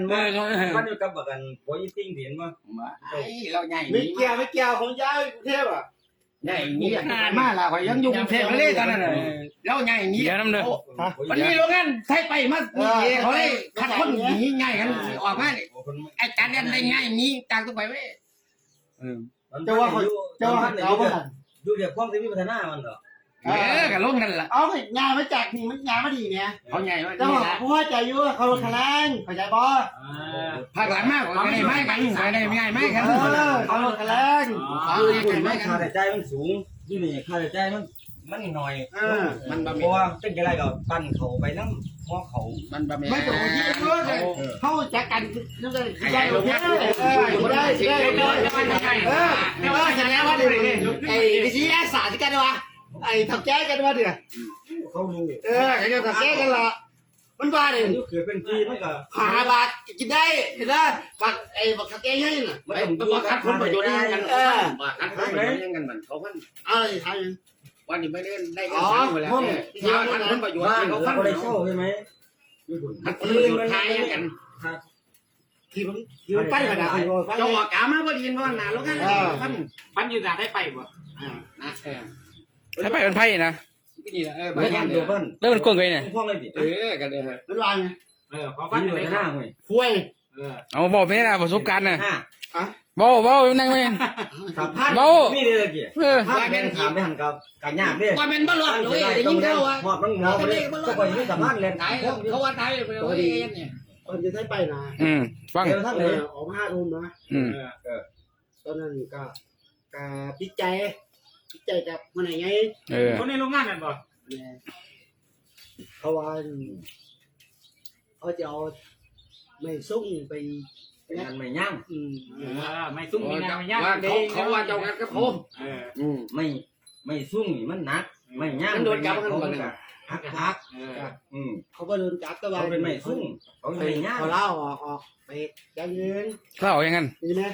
นั้นเอบ่อมันอยู่กับบักอันโอยติ้งเห็นบ่ไอ้เราใหญ่ไม่เกี่ยวไม่เกี่ยวของย้ายกรุงเทพอะใหญ่นี้มาละข่อยยังอยู่กรุงเทพเลยตอนนั้นน่ะแล้วใหญ่นี้เดี๋ยวน้ำเด้อวันนี้โรงงานใช้ไปมานี่เขาเลยคัดคนหนีง่ายกันออกมานี่โอ้คนไอ้การเรียนได้ง่ายหนี้จากตัวไปเว้ยจะว่าเขาจะว่าเขาบ้านดูเรียกความที่มีพัฒนามันเหรอ เออกับลงนั่นล่ะเอาไปงานมาจากนี่มันงานมาดีเนี่ยเขาใหญ่ว่าเจ้าผู้ว่าใจอยู่เขาลงคะแนนเข้าใจบ่ภาคหลังมากกว่าได้ไม่กันได้ง่ายไม่กันเออเขาลงคะแนนคือคุณไม่ค่าใช้จ่ายมันสูงที่นี่ค่าใช้จ่ายมันมันน้อยเออมันบะเพมีราะว่าเป็นอะไรก็ปั้นเขาไปนำหัวเขามันบะมีไม่ตกที่เยอะเลยเขาจัดกันนั่นเลยย้ายโอเคเออได้ได้ได้เออแต่ว่าแสดงว่าเดี๋ยวไอ้วิทยาศาสตร์ที่กันวะ ไอ้ทำแก้กันวะเดี๋ยวเขารู้เออไอ้เจ้าทำแก้กันละมันว่าเนี่ยนี่คือเป็นที่มันก็หาบาทกินได้เห็นไหมบักไอ้บักทำแก้ให้น่ะไม่ต้องมาคัดผลประโยชน์กันมาคัดผลประโยชน์กันมันเขาพันอะไรทำวันนี้ไม่ได้ได้กันสามแล้วที่ว่าคัดผลประโยชน์บ้านเขาเขาพันได้เข้าใช่ไหมคัดผลประโยชน์ทายกันที่มันที่มันใกล้ขนาดนี้จอดกามาพอดีนว่าหนาแล้วกันพันปันยืนหนาได้ไปบ่นะเออ ถ้าไปเป็นไพ่นะนี่แหละเออไม่บ้านทำเดียวกันแล้วมันกว้างไงเนี่ยพ่อไม่ผิดเออกันเลยฮะมันว่าไงเออพอปันที่อยู่พัในฒหนาน้าเว้ยคุยเออเอาบอกไม่ได้ประสบการณ์น่ะห้าเบาเบานั่งไปขับพันเบานี่เลยกี่เออถ้าเป็นถามไปหันกับกันยากเด้ว่าเป็นบ้านหลอดเลยได้ยินเขาว่าหอบมันงอไปเลยก็ไปนี่สามารถเล่นตายเขาว่าตายไปเลยเนี่ยตอนจะได้ไปนะอืมฟังเดี๋ยวท่านเอเลยอออกมาห้าทุ่มนะอืมตอนนั้นก็ก็พิจัย พิจัยกับมันไหนไงเออ คนในโรงงานนั่นบ่เขาว่าเขาจะเอาไม่ส่งไปงานไม่ย่างอืมเออไม่ซุ้มมีงานไม่ยากว่าเขาเขาว่าเจ้ากันกับผมเออ อืมไม่ไม่ซุ่มมันหนัก ไม่ย่างมันโดนจับกันก่อน ฮักฮักเอออืมเขาก็โดนจับตัวเขาเป็นไม่ซุ่มเขาไปไม่ย่างเขาเล่าออกออกไปยังยืนเล่าอย่างนั้นนี่ไหม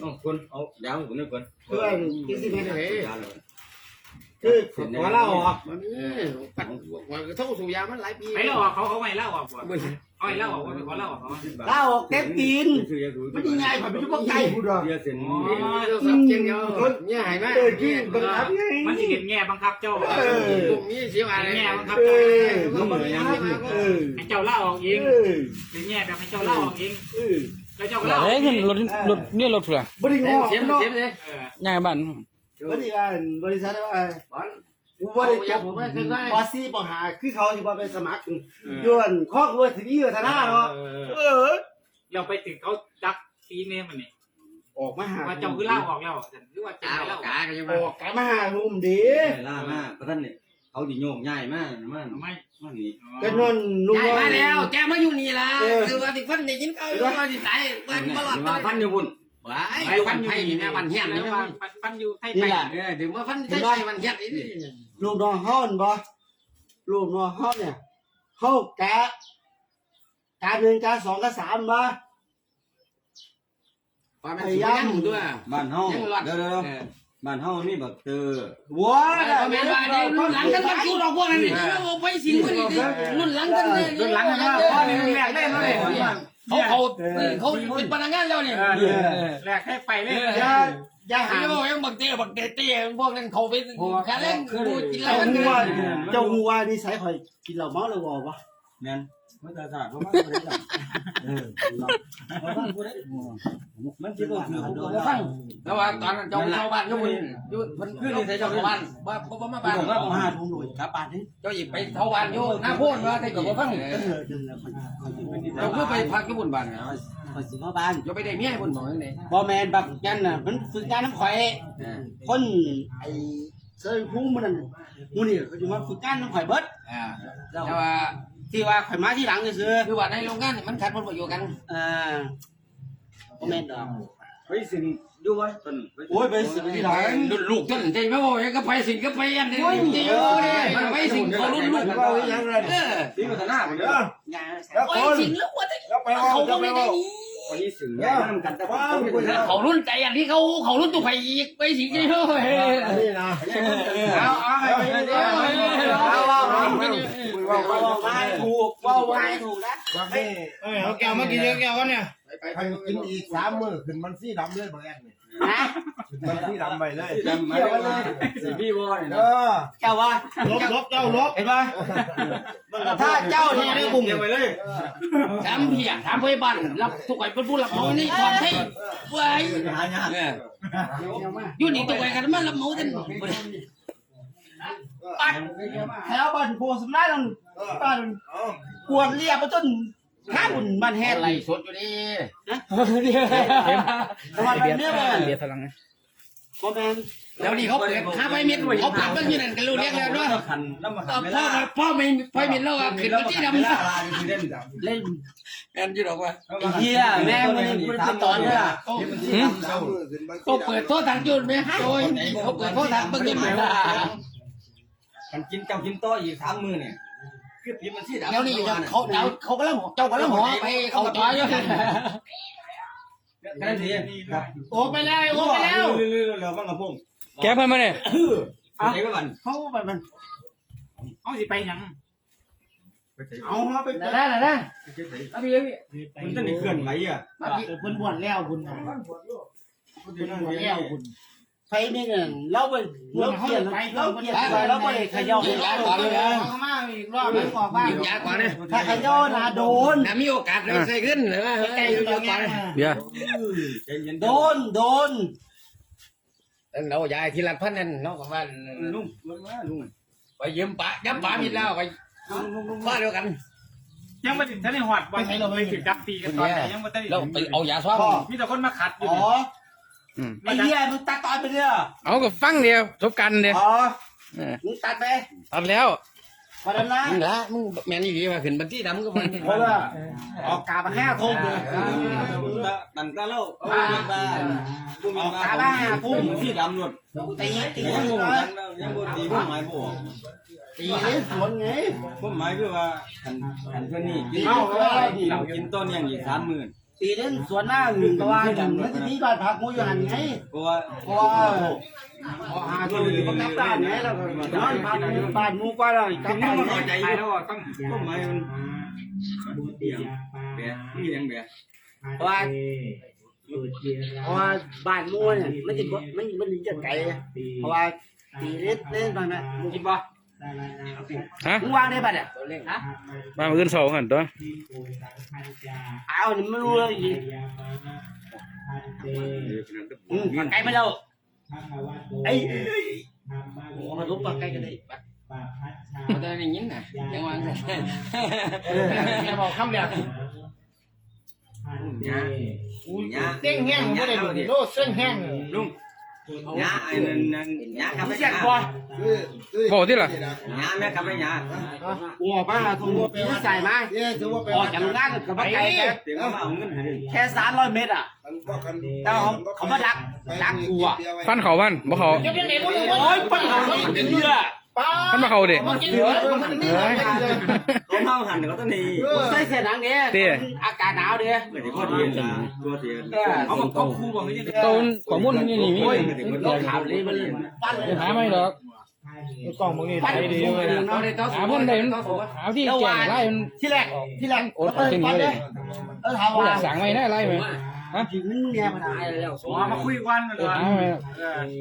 เอาคนเอาเดี๋ยวผมนี่คนเพื่อนที่สิบเมตรคือขอเล่าออกมันปัดว่าเท่าสูยามันหลายปีไม่เล่าออกเขาเขาไม่เล่าออกบ่เอาให้เล่าออกว่าเป็นคนเล่าออกเขาเล่าออกเต็มตีน มันยังไงผมไม่รู้ว่าใครพูดหรอกเดียวเสร็จเจียงเดียวเนี่ยหายไหมเออที่บังคับไงมันสิเห็นแง่บังคับเจ้าตรงนี้เสียอะไรแง่บังคับเอเจ้าอมันบังคับเออให้เจ้าเล่าออกเองเออเป็นแง่แบบให้เจ้าเล่าออกเองเออแล้วเจ้าก็เล่าออกเอ้ยเอเงินงรถรถเนี่ยรถเผื่อบริงอเสียอกมเนาะเสียมเลยเออง่ายบ้านบริการบริษัทว่าบอล กูบริจาคผมไม่เคยได้บอสซี่ปหาคือเขาที่ว่าไปสมัครยวนคอกรวยทีวีธนาเนาะเออเราไปถึงเขาจักซีเนมมันนี่ออกมาหาว่าเจ้าคือเล่าออกแล้วหรือว่าเจ้าตาไม่เล่าออกกากันยังออกกันมาหาลุมดีล่ามาเพราะท่านเนี่ยเขาดิโยกง่ายมากมากไม่มากนี่ก็นอนลุงย้ายมาแล้วแกมาอยู่นี่ละคือว่าที่ฟันได้ยินเขาว่าที่ตายวันตลอดว่าพันอยู่บุญ ว้ายอยู่วันไทยนี่แม่วันเฮียนแล้นี่วว่าปันอยู่ไทยนี่ไปแหละเออถึงว่าฟันไทยวันเฮียนนี่ลูกน้องห้อนบ่ลูกน้องห้อนเนี่ยเขาแกะการหนึ่งการสองการสามบ่ความเป็นสิ่งยังด้วยบ้านเฮายังรอดเดี๋ยวเดี๋ยวบ้านเฮามีบักเตอร์ว้าก็แม่ว่าเดี๋ยวรุ่นหลังกันมันสู้เราพวกนั้นนี่ไปสิงมันนี่รุ่นหลังกันเลยรุ่นหลังกันว่าพ่อนี่แรกเล่นเลย เขาเขาเขาเป็นพนักงานแล้วเนี่ยแรกให้ไปเลยอย่าอย่าหาหายังบักเตี้ยบักเตี้ยเตี้ยพวกนั้นเขาเป็นแค่เล่นกูกินแล้เจ้าวมันหัวเจ้าหัวนี่ใส่ข่อยกินเหล้าเมาเลยบ่วะแม่น มันจะสาดเพราะมันบ่ได้จับเออมันบ่ได้มันสิบ่คือผมก็ฟังแล้วว่าตอนนั้นเจ้าชาวบ้านก็มึงอยู่มันคือนี่ใส่เจ้าชาวบ้านว่าบ่มาบ้านผมว่าผมหาทุ่มเลยกลับบ้านนี่เจ้าหยิบไปชาวบ้านอยู่หน้าโพดว่าได้ก็บ่ฟังเออเดินแล้วข่อยข่อยสิไปนี่เจ้าคือไปพักอยู่บนบ้านข่อยสิเข้าบ้านเจ้าไปได้เมียบนหมองนี่บ่แม่นบักยันน่ะมันฝึกงานน้ำข่อยคนไอ้เซยพุ่งมันนั่นมูนี่เขาจะมาฝึกงานน้ำข่อยเบิดอ่าแต่ว่า ที่ว่าข่อยมาที่หลังซื่อคือว่าในโรงงานมันขัดผลประโยชน์กันๆเออบ่แม่นดอกเฮ้ยสิอยู่ไว้ต้นโอ้ยไปสิที่หลังรุ่นลูกต้นใจไม่บอกก็ไปสิก็ไปอันนี้จริงเลยมันไปสิเขารุ่นลูกเออปีพัฒนาพุ่นเด้อไปสิแล้วว่าเขาก็ไม่ได้นี่วันนี้สิงย้ายนำกันแต่ว่าเขารุ่นใจอันที่เขาเขารุ่นตัวไปอีกไปสิเฮ้ยนี่นะเอาเอาให้ไปเด้อเอาเอาเอา ว่าว่าไม่ถูกว่าไม่ถูกนะว่านี่เออเอาแก้วมากินเยอะแก้วกันเนี่ยใครกินอีกสามมื้อขึ้นมันสีดำเลยบางแอนนี่นะขึ้นมันสีดำไปเลยเกี่ยวกันเลยสีพี่วอนี่เอนะอเจ้าว่าลบลบเจ้าลบเห็นไหมถ้าเจ้าที่นี่บุ้งเดี๋ยวไปเลยถามพี่อะถามพี่บ้านรับทุกคนเป็นผู้รับเหมานี่ก่อนให้ไว้หายากเนี่ยอยู่นี่ตัวกันมารับเหมากัน ปัดแถวบ้านโพสำนักนั่นบ้านปวดเรียบไปจนข้าบุญบ้านแห่อะไรสดอยู่นี่แต่ว่าเนื้อมันเบียร์พลังนะโมเมนแล้วนี่เขาเปิดค้าไปเม็ดเขาปัดมันอยู่นั่นกันรู้เรียกแล้วด้วยคันแล้วมาพ่อพ่อไม่ไปเม็ดแล้วอะขึ้นมาที่ดำลาลาอยู่เด่นดำเล่นแอนอยู่หรอกว่าเฮียแม่มันเป็นตอนเนี่ยก็เปิดโทษทางจุดไหมโอ้ยเขาเปิดโทษทางเบิ่งยังไงล่ะ กันกินเจ้ากินต่ออีกสามมื้อเนี่ยคือพิมพ์มันสีดำแล้วนี่เขาเจ้าเขาก็แล้วเจ้าก็แล้วหมอไปเขาจอยอยู่แค่นี้ครับโอ้ไปแล้วโอ้ไปแล้วเร็วๆเร็วๆบ้างกับผมแกเพิ่มมาเนี่ยเดี๋ยวก่อนเขาไปมันเอาสิไปยังเอามาไปได้ได้ได้เอาพี่พี่มันจะมีเคลื่อนไหวอะบุญบวชแล้วบุญบุญแล้วบุญ ไฟนี่เนี่ยเราไปเราเขียนเราเขียนไปเราไปขย่ายิงยาก่อนเลยนะเอามาอีกรอบนึงออกบ้านยิงยาก่อนนะถ้าขย่านะโดนถ้ามีโอกาสได้ใส่ขึ้นหรือว่าใกล้อยู่ก่อนเบียร์ใจเย็นโดนโดนเรายายทีละพันนั่นน้องกับว่าลุงลุงมาลุงไปยืมปะยับปะมิดแล้วไปบ้านเดียวกันยังไม่ถึงท่านในหอดวันนี้เราไปถึงดับตีกันตอนไหนยังไม่ได้เราไปเอายาซ้อมมีแต่คนมาขัดอยู่อ๋อ ไอ้เหี้ยมึงตัดตอนไปเนี่ยเอากับฟังเดียวจบกันเดียวอ๋อมึงตัดไปตัดแล้วพอแล้วนะมึงละมึงแมนอยู่มาขึ้นบันที่ดำก็มันเพราะว่าออกกาบห้าทุ่มเลยตั้งตาเล่าเอาเงินมาบุ้มมาพุ่มที่ดำหนวดตีตียังบุ้มเลยยังบุ้มตีพุ่มไม้บุ้มตีเลยสวนไงพุ่มไม้คือว่าขันขันเพื่อนนี่กินเรากินต้นยังอีกสามหมื่น ตีเล่นสวนหน้าหนึ่งตัวมันจะมีบ้านพักมูอยู่หันไงเพราะว่าเพราะว่าพอหาตัวอยู่ประกับบ้านไงแล้วก็นอนพักบ้านมูก็เลยกลับบ้านเข้าใจแล้ยู่วต้องพุ่มไม้มันเบี่ยงแบะนี่ยังแบะเพราะว่าเพราะว่าบ้านมูเนี่ยมันจะมันมันจะไกลเพราะว่าตีเล่นเล่นตอนนั้นมึงคิดว่า ฮะมึงวางได้ป่ะเนี่ยฮะมาเงินสองกันตัวเอาเนี่ยไม่รู้เลยอีกอืมไกลไม่แล้วไอ้โอ้มาทุบปากใกล้กันเลยมันจะอย่างนี้นะยังวางเลยอย่าบอกคำเดียวเนี่ยเนี่ยเส้นแห้งไม่ได้ดูดิโลเส้นแห้งลุง เนี่ยไอ้นั่นนั่นเนี่ยกับไม่เสียเนี่ยงบ่บอกที่ล่ะเนี่ยแม่กับไม่เนี่ยหัวป้าทุ่งที่ใส่มาออกจากโรงงานกับไกลแค่เดี๋ยวเขาเอาเงินให้แค่สามร้อยเมตรอะแต่เขาเขามาดักดักกูอะฟันเขาพันบ่เขายังยังไงพวกนี้โอ้ยปัญหาเป็นเรือ ป้าฟันมาเขาดิมากินเหลือมันนี่เลยเขาเมาหันเขาต้องหนีใส่เสื้อหนังเนี่ยอากาศหนาวเด้อไม่ได้พอดีนะตัวเทียนเขาบอกเขาคู่บอกไม่ใช่ต้นของมุ่นนี่นี่มีรถขาวเลยมันปั้นเลยหาไม่หรอกกล่องมึงนี่ปั้นใช้ดีเลยเขาได้ต้องหาพุ่นได้มันหาที่แก่ไล่มันที่แรกที่แรกโอ้เออที่ปั้นี่นเลเลยยเออถามกูอว่ายากสั่งไว้ได้ไล่ไหม ถึงเนี่ยมันตายแล้วอ๋อมาคุยกันเออหาไว้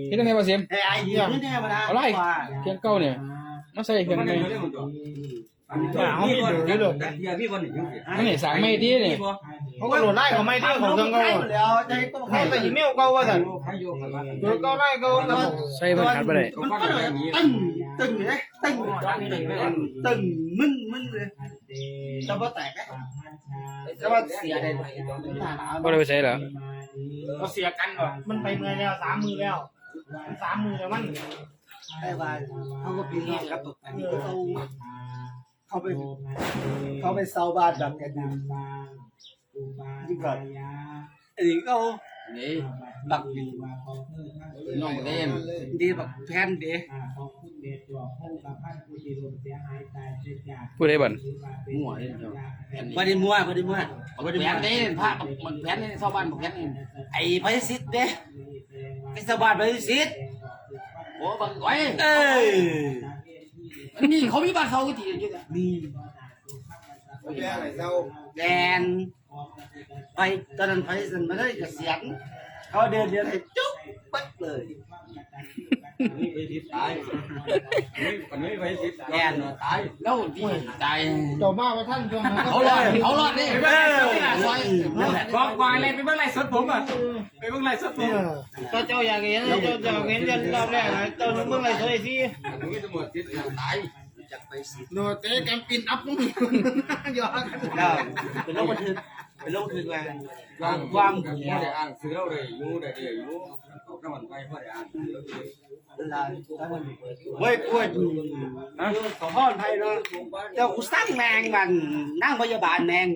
ที่ตรงไหนมาเสียมไอ้ไอ้เหี้ยนี่เนี่ยมันเอาไล่เพียงเก้าเนี่ยมาใส่เพียงไงพี่คนเดี๋ยวเดี๋ยวพี่คนหนึ่งอันนี้สั่งไม่ดีเนี่ยเขาก็โหลดไล่เขาไม่ได้ของเครื่องเขาแล้วใจก็เขาแต่อีเมลเขาว่าแต่ใครโยกกันมาตัวเขาไล่เขาแต่ใส่มันขาดไปเลยมันก็เลยตึงตึงเลยตึงตึงมึนมึนเลยจะว่าแตกไหม จะว่าเสียได้ไหมบ่ได้ไปใส่หรอเขาเสียกันก่อนมันไปเมื่อแล้วสามมือแล้วสามมือแล้วมันได้ว่าเขาก็ปีนครับอันนี้ก็เขาเขาไปเขาไปเซาบ้านแบบกันอยู่ยิ่งก่อนอันนี้ก็ นี่บักน้องเล่นดีบักแพนดีผู้ใดบ่นหัวเลยบไดีมัวบไดีมัวเอาไปแผนนี่พระมันแผนนี่ชาวบ้านบอกแผนนี่ไอ้พยสิทธิ์เด้ไอ้สบานพยสิทธิ์โอ้บังไว้เอ้ยนี่เขามีบ้านเขาก็ตีอยู่มีแดน ไปตอนนั้นไปสันมาได้เกษียณเขาเดินเดินให้จุ๊บปั๊บเลยนี่ไปทิศตายคนนี้ไปทิศแดนตายแล้วที่ตายเจ้ามาว่าท่านจงเขารอดเขารอดนี่ซอยกองกองอะไรไปเมื่อไรสดผมอะไปเมื่อไรสดผมก็เจ้าอยากเห็นเจ้าอยากเห็นจะรอบแรกนะเจ้านึกเมื่อไรเคยที่นี่ตำรวจทิศตาย จากไปสิโนเตะกันปินอัพมึงยอดแล้วเป็นโรคบันทึกเป็นโรคบันทึกว่าวางวางไม่ได้อ่านซื้อเราเลยอยู่ได้เดียวอยู่ก็มันไปไม่ได้อ่านซื้อเราเลยเวลาเฮ้ยป่วยขอพ่อไทยเนาะเจ้ากูสร้างแมงมันนั่งพยาบาลแมง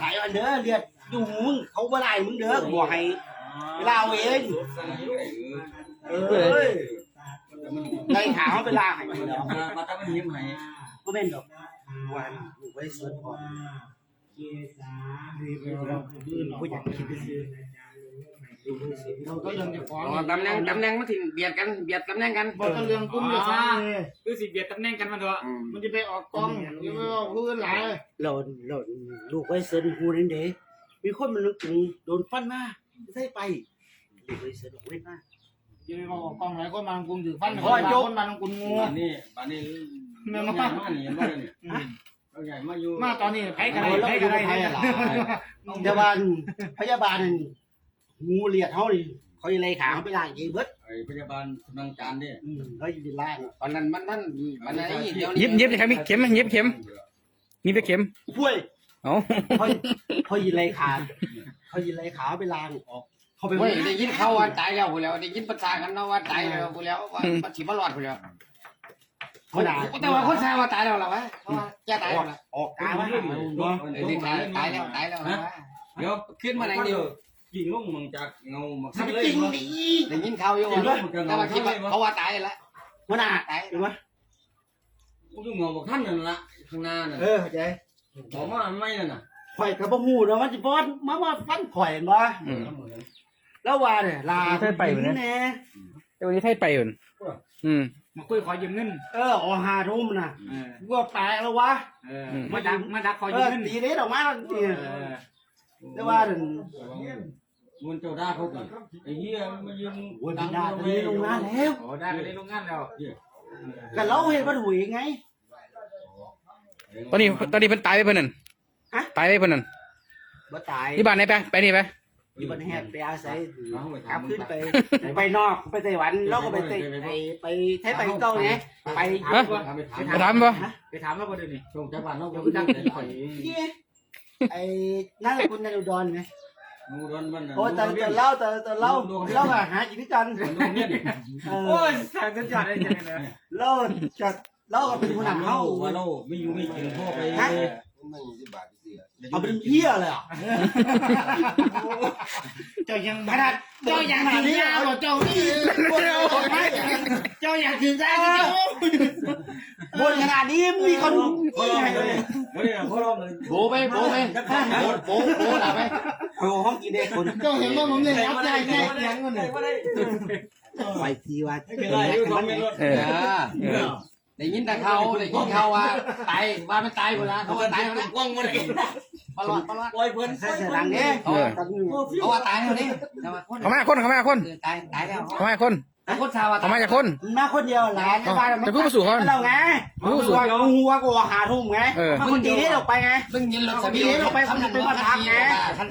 ถ่ายอันเด้อเลือดอยู่มึงเขาบ่ได้มึงเด้อกูให้เวลาเอาเองเอ้ย ในหาเขาไปลาให้เนาะมาตั้งยิ้มให้ก็เป็นดอกวันอยู่ไว้สวนก่อนผู้อยากคิดไปซื้อเราก็ยังจะฟ้องตำแหน่งตำแหน่งมันถึงเบียดกันเบียดตำแหน่งกันพอจะเรื่องกุ้งจะฟังเลยคือสิเบียดตำแหน่งกันมาด้วยมันจะไปออกกล้องยังไม่ออกพื้นหลายเราเราลูกไว้เซินกูนั่นเด้มีคนมันนึกถึงโดนฟันมาใส่ไปลูกไว้เซินเว้นมา ยังไม่ออกกล้องหลายคนมากุ้งถือฟันคนมากุ้งงูบ้านนี้บ้านนี้แม่มาบ้านนี้บ้านนี้เราใหญ่มาอยู่มาตอนนี้ไผ่กันไรไผ่กันไรเนี่ยพยาบาลพยาบาลงูเลียดเขาดิเขาจะเลยขาเขาไปล้างยีเบิดไอ้พยาบาลกำลังจานเนี่ยอืมเขาจะล้างตอนนั้นมันมันมันอะไรเดี๋ยวยิบยิบครับมีเข็มไหมยิบเข็มมีไปเข็มป่วยเอ้าเขาเขายิงไรขาเขายิงไรขาไปล้างออก เขาไปเฮ้ยได้ยินเขาว่าตายแล้วกูแล้วได้ยินประชากันเนาะว่าตายแล้วกูแล้วว่ามันสิบ่รอดกูแล้วเขาด่าแต่ว่าคนชายว่าตายแล้วล่ะวะเพราะว่าแกตายแล้วล่ะออกกาวะไอ้ที่ตายตายแล้วตายแล้วล่ะวะเดี๋ยวขึ้นมาไหนเดียวกิ่งลงมึงจากเงามาทำจริงดิได้ยินข่าวอยู่ว่าแต่ว่าคิดว่าเขาว่าตายแล้วหัวหน้าตายหรือวะกูอยู่เงาบอกท่านนั่นละข้างหน้าน่ะเออใจบอกว่าไม่นั่นน่ะข่อยกับบ่ฮู้เนาะมันสิบอสมาว่าฟันข่อยเห็นบ่อืม แล้วว่าเนี่ยลาใช่ไปอยู่นะ แน่แต่วันนี้ไทยไปอยู่น่ะอืม มาคุยขอยืมเงิน เออออกหาทุ่มน่ะเออ กูว่าแปลกแล้ววะเออมาดัก มาดักขอเอยืมอเงินตีเด็ดออกมาแล้วตีเออแต่ว่านั่นมันเจ้าด่าเขาดิไอ้เหี้ยมายืมโอ้ยบิดาตอนนี้ลงมาแล้ว โอ้ได้ไปได้โรงงานแล้วก็เราเห็นว่าถูกไง ตอนนี้ตอนนี้เพิ่นตายไปเพิ่นนั่นฮะ ตายไปเพิ่นนั่นบ่ตายที่บ้านไหนไปไปนี่ไป อยู่บนแฮดไปอาศัยเอาไปกลับทำขึ้นไปไปนอกไปไต้หวันแล้วก็ไปไต้ไปไปไทยไปเกาไงไปฮะทำไปไปทำถามบ่ไปถามแล้วบ่เดี๋ยวนี้ส่งจากบ้านเราเดี๋ยวไปดัดังงข่อยนี่ไอ้นั่นคุณนันอุดรไงมูดอนมันโอ้แต่แต่เล่าแต่แต่เล่าเล่าอะหากินด้วยกันเนี่ยดิเอโอ้อยสายสัญญาณได้ยังไงเนี่ยเล่าจัดเล่าก็เป็นคนหนังเฮาเฮาว่าเราไม่อยู่ไม่กินพ่อไป เอาเป็นเหี้ยเลยอะเจ้ายังขนาดเจ้ายังถือยาบ่เจ้านี่เจ้าอยากถือยาเจ้าบนขนาดนี้มีคนขี้ให้เลยเฮ้ยพ่อเราเลยโบไปโบไปโบโบโบหลับไปโอ้ห้องกินเด็กคนเจ้าเห็นว่าผมเนี่ยรับใจแค่เสียงมันเนี่ยไปทีว่าไม่ได้อยู่สองเมตรเออเออได้ยินแต่เขาได้ยินเขาว่าตายว่ามันตายหมดแล้วเขาว่าตายแล้วว่างมาเลย ปลอดปลอดปล่อยเพิ่นใส่เสื้อหลังเนี่ยเขาว่าตายแล้วนี่แต่ว่าคนเขามาคนเขามาคนตายตายแล้วเขามาคนแต่คนชาวว่าเขามาจากคนมาคนเดียวหลานบ้านจะพูดมาสู่เขาเราไงหัวหัวกูหาทุ่มไงเออมาคนดีนี่ออกไปไงซึ่งยินรถส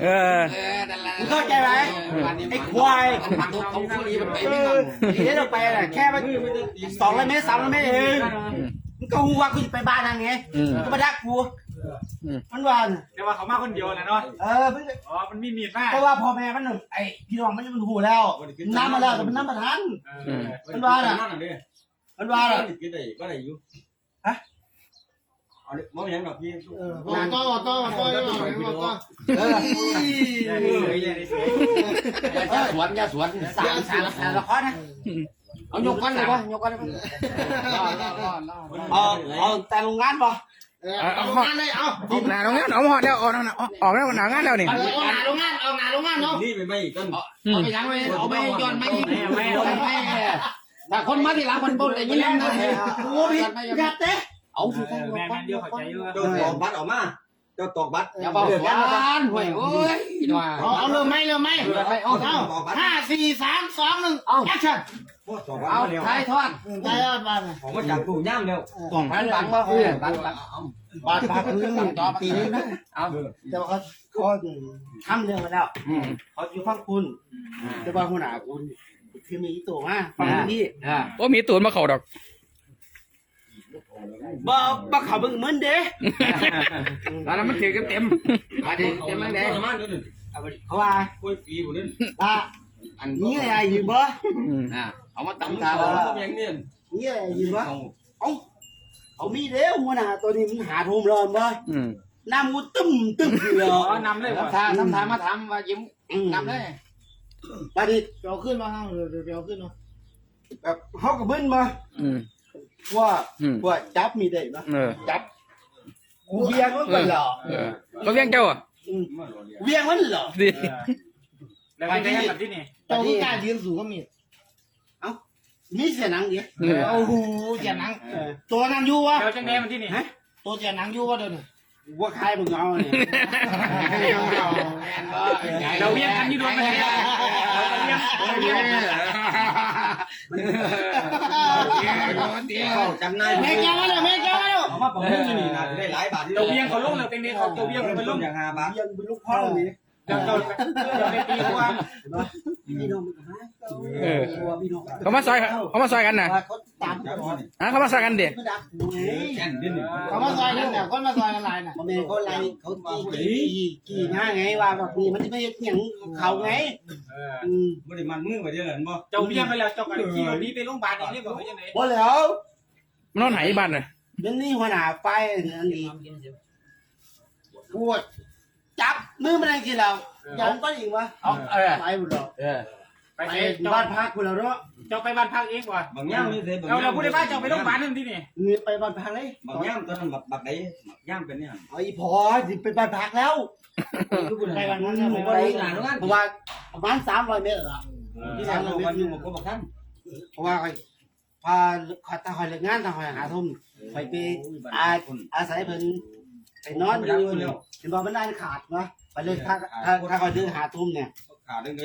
เออเออนั่นแหละมึงเข้าใจไหมไอ้ควายมันตัวเขาฟูรีมันไปเอไม่อทันดีนี่ออกไปน่ะแค่ไปสองร้อยเมตรสามร้อยเมตรเองมึงก็หัวกูไปบ้านทางไงอืมก็มาดักกูอื มมันว่าแต่ว่าเขามาคนเดียวนะเนาะ เออเพิ่งอ๋อ มันมีมีดมากเพราะว่าพ่อแม่มันไอ้พี่น้องมันมันหูแล้ว น้ำมาแล้วแต่มันน้ำประทัน มันว่าน่ะนั่นน่ะดิมันว่าว่าล่ะ กินได้ก็ได้อยู่ฮะ เอาดิมองยังดอกพี่เออต่อต่อต่อต่อต่อเอออย่าสวนอย่าสวนสามสามสามละครนะเอายกกันเลยป่ะยกกันเลยป่ะรอรอรอรอเอาเอาแต่โรงงานป่ะ เอางานเลยเอาออกหน้าโรงงานเอาหอดแล้วออกหน้าออกแล้วหน้างานแล้วนี่ เอางานโรงงานเอางานโรงงานเนาะนี่ไปไม่ต้นเอาไปยังไงเอาไปย้อนไม่ไม่ไม่ถ้าคนมาที่หลังมันบ่ได้ยินนะโอ้พี่ยัดเต้เอาสิได้แม่แม่เดียวเข้าใจอยู่เจ้าตอกบัตรออกมาเจ้าตอกบัตรอย่าบอกว่าห่วยโอ้ยว่าเอาเอาเริ่มไหมเริ่มไหมไปเอาเจ้าตอกบัตรห้าสี่สามสองหนึ่งแอคชั่น ตอกบัตรเอาเร็วท้ายทอดได้ยอดมาเลยของมาจากตู้ย่ามเร็วต้องบังบังว่าเออบังบังบาดบาดพื้นต่อปีนี้นะเอาแต่ว่าเขาเขาทำเรื่องมาแล้ว อืมเขาอยู่ฟังคุณแต่ว่าหัวหน้าคุณคือมีตัวมาฟังพี่อ่าว่ามีตูนมาเข่าดอก บ่บ่เขาเบิ่งเหมือนเด้ตอนนั้นมันถือกันเต็มมาดิเต็มแล้วเด้ประมาณนี้เอาไปเขาว่าคุยปีบุญนี่ว่าอันนี่อะไรยืมบ่อืมอ่าเอามาตำตาตาเขาเป็นเนี่ยนี่อะ ไรยืมบ่เอ้าเอามีเด้หัวหน้าตัวนี้มึงหาโทมรอนบ่อืมน้ำมูตึ้มตึ้มเลยอ๋อนำเลยว่ะทำทาทำทามาทำว่ายิ้มนำเลยบัดนี้เดี๋ยวขึ้นมาข้างเดี๋ยวเดี๋ยวขึ้นมาแบบเฮาก็เบิ่นมาอืมว่าอืมว่าจับมีได้บ่เออจับกูเวียงมันไปเหรอเออเขาเลี้ยงเจ้าอะเวียงมันเหรอดิ แล้วเป็นไงแบบที่นี่เจ้าคือกล้ายืนสูงก็มีมีเสียหนังดิเออโอ้โหเจียนังตัวนั้นอยู่วะแล้วจังไงมันที่นี่ฮะตัวเจียนังอยู่วะเดี๋ยวนี้ว่าใครมึงเอาเนี่ยเราเวียนกันที่โดนไปแล้วเราเวียนเราเวียนเข้าจำนายแม่แก้วมาแล้วแม่แก้วมาแล้วเอามาประมูลนี่นะได้หลายบาทเราเวียนเขาลงเลยเป็นนี้เขาตัวเวียนเป็นลงอย่างห้าบาทเวียงเป็นลูกพ่อนี่ เราเราเราไปตีเขาว่าพี่น้องมันก็มาเออตัวพี่น้องเขามาซอยเขามาซอยกันนะเขาตามก่อนอะเขามาซอยกันเด็เขาดักหนูไงแก่นดินนี่เขามาซอยกันเนี่ยคนมาซอยกันหลายน่ะพ่อแม่เขาไล่เขาตีกี่กี่หน้าไงว่าแบบนี้มันจะไม่เหยียงเขาไงอืมไม่ได้มันมือไปเดียวเหรอบ่เจ้าเวียนไปแล้วเจ้ากันขี่รถนี้ไปโรงพยาบาลนี่บอกว่ายังไงพอแล้วมันนอนไหนบ้านเลยเดี๋ยวนี้หัวหน้าไฟนั่นดีปวด จับมือมันอะไรกินเรายันก็อีกวะเอาเออไปหมดแล้วเออไปไปเจ้าบ้านพักคุณแล้วเนาะเจ้าไปบ้านพักเองว่ะบางย่ามนี่เลยเราเราพูดได้ว่าเจ้าไปโรงพยาบาลนั่นที่นี่นี่ไปบ้านพักเลยบางย่ามตอนนั้นบักบักไหนบักย่ามเป็นเนี่ยไอ้พอสิไปบ้านพักแล้วไปวันนั้นอืมไปไปวันนั้นเพราะว่าประมาณสามร้อยเมตรละที่ทางเราวันอยู่กับบักท่านเพราะว่าคอยพาคอยตาคอยเลิกงานตาคอยหาทุ่มคอยไปอาอาศัยเพิ่น ไปนอนอยู่เห็นบอกมันได้ขาดเนาะไปเลยถ้าถ้าถ้าคอยเดินหาทุ่มเนี่ยขาดยังไง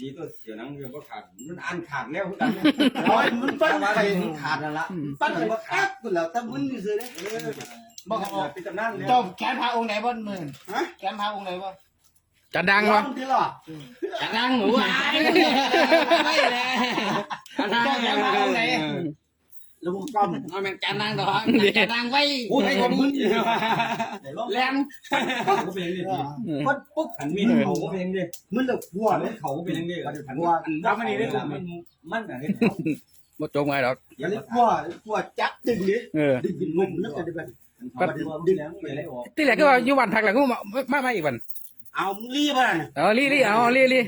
ดีตัวเสียนังเดียวก็ขาดมันอ่านขาดแล้วกันร้อยมันปั้นไปขาดนั่นละปั้นไปว่าคักกูแล้วแต่มึนอยู่ซื่อเด้บอกเขาเป็นตำนานแล้วเจ้าแขนพาองค์ไหนบ้านมือฮะแขนพาองค์ไหนบ้านจะดังร้อวะงทีหรอจะนั่งหนูอะไม่เลยเจ้าแขนพาองค์ไหนแล้วมึงก้มเอาแม่งจะนั่งต่อจะนั่งไว้พูดให้คนมึนแรงเขาเป็นยังไงคนปุ๊บขันมีเขาก็เป็นยังไงมึนเลยหัวเลยเขาเป็นยังไงขันหัวรับมันนี่ได้ถูกมันมันอะไรหมดจงไงดอกอย่าเลยหัวหัวจับดึงดิเออดึงดึงงมนึกกันได้แบบดึงแล้วไม่ได้ออกที่แรกก็ว่าอยู่บ้านพักแหละก็มามามาอีกวันเอารีบอะเอาลี่ลี่เอาลี่ลี่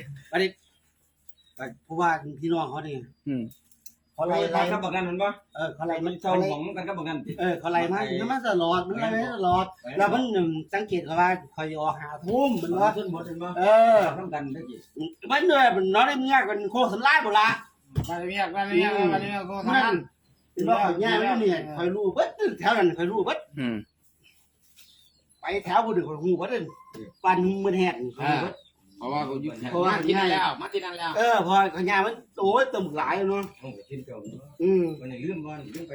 เพราะว่าพี่น้องเขาเนี่ยอืม เขาไล่ไล่ไล่ไล่กับบักกันมันว่าเออเขาไล่มัมันนเจ้าเขาไล่ของกันกับบักกันเออเขาไล่มันมันมาตลอดมันไล่มาตลอด แล้วมันหนึ่งสังเกตเขาว่าคอยออกหาทุ่มมันว่าขึ้นบนเป็นว่าเออทำกันได้กี่มันเลยมันน้อยได้เมียกันโคสลายหมดละมาเลยเนี่ยมาเลยเนี่ยมาเลยเนี่ยก็นั่ทำนั่นนเป็นว่าเขาแย่ไม่เนี่ยคอยรู้เบิดแถวนั้นคอยรู้เบิดอืมไปแถวบุดึกคอยหูเบิดปันมันแหกคอยรู้เบิด เพราะว่ากูอยู่มาที่นั่นแล้วมาที่นั่นแล้วเออพอเขาแย่มันโอ้ยตึมหลายเนาะห้องกินเจ้าอืมวันนี้ลืมบ้านลืมไป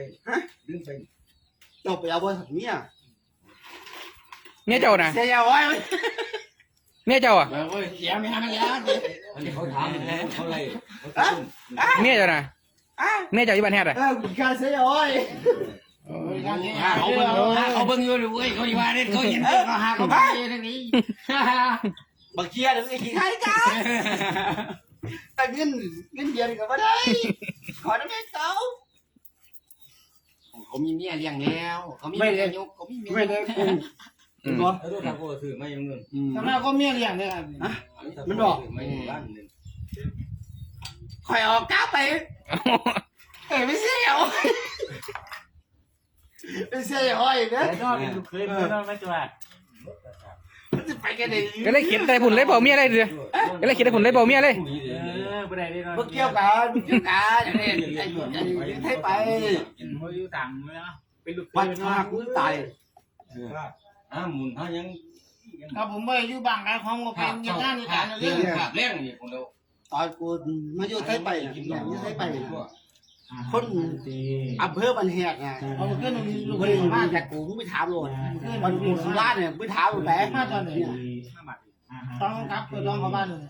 ลืมไปจบไปเอาบ่เมียเมียเจ้านะเสียไว้เมียเจ้าอะเออเสียไม่ทำมันแล้ววันนี้เขาถามเขาไล่เมียเจ้านะอะเมียเจ้าอยู่บ้านแฮดอะเออการเสียไว้เขาเบิ่งเขาเบิ่งอยู่ด้วยเขาดีว่าเนี่ยเขาเห็นเขาหาเขาไปทางนี้ บักเคียเดี๋ยวไอ้ขี้ข้ากันแต่เงินเงินเดือนก็บ่ได้ ขอได้ไหมเต้าเขามีเมียเลี้ยงแล้วเขามีเมียยกเขามีเมียไม่ได้กูอืมบ่แล้วตัวทางกูถือไม่ยังเงินทำไมก็เมียเลี้ยงเลยครับ ไม่บ้านนึงคอยออกก้าวไปเอ้ยไม่เสียวไม่เสียวอ้อยเด้อแต่นอนเป็นลูกเคยเป็นนอนไม่จังหวะมัน จะไปกันได้ก็เลยเขียนแต่ผุนเลยเปล่าเมียเลยเด้อก็เลยเขียนแต่ผุนเลยเปล่าเมียเลยเออบ่ได้ได้นอนบ่เกี่ยวกันบ่เกี่ยวกันไอ้ไอ้ไอ้ไทยไปกินหัวอยู่ต่างเลยนะเป็นลูกวันหน้ากูตายอ่าหมุนเขายังครับผมไปอยู่บางกายของก็เป็นอย่างนั้นในการเรื่เรื่อองงภาพแรงนี่ของเราตอนกูมาอยู่ไทยไปกินอย่างนี้ไทยไป คนอำเภอบันแหกไงเอาขึ้นลูกคนเรือมามาจากกูมึงไปถามโลดมันกูสุราษฎร์เนี่ยไปถามแหมมาตอนไหนต้องครับตัวต้องเข้าบ้านเลย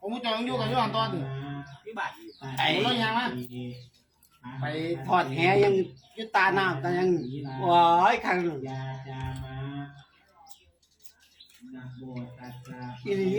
ผมจะต้องอยู่กับอยู่อันตอนนี้ไอ้ผมต้องยังมาไปทอดแหยังยุตาน้ำแต่ยังว้ายครั้งหนึ่งอีหลี